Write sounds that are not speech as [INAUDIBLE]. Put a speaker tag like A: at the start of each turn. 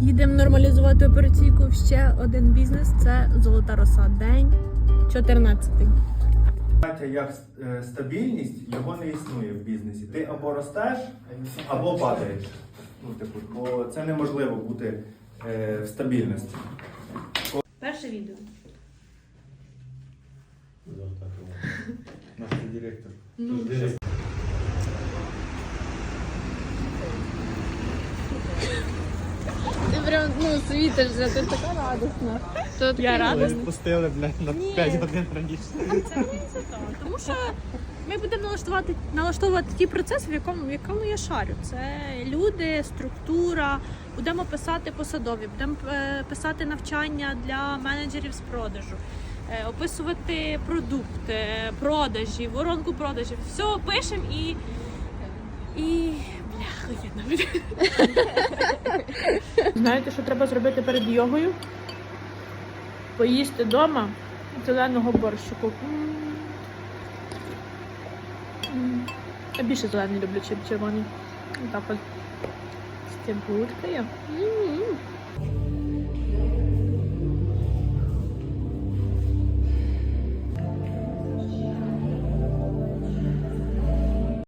A: Їдемо нормалізувати операційку ще один бізнес. Це золота роса. День 14.
B: Поняття як е, стабільність його не існує в бізнесі. Ти або ростеш, або падаєш. Ну, типу, бо це неможливо бути е, в стабільності.
A: Перше відео. [LAUGHS]
B: Наш директор.
A: Ну, прям ну світишся, ти така радісна. То Я радісна.
C: Спустили, блядь, на
A: Ні.
C: 5 годин раніше.
A: Це не за. Тому що ми будемо налаштувати, налаштовувати ті процеси, в якому, в якому я шарю. Це люди, структура. Будемо писати посадові, будемо е, писати навчання для менеджерів з продажу, е, описувати продукт, е, продажі, воронку продажів. Все пишемо і. І. Бляха, я навіть. Знаєте, що треба зробити перед йогою? Поїсти вдома зеленого борщику. М. М. Я більше зелений люблю, чим червоний. Так от. З цибулькою. М.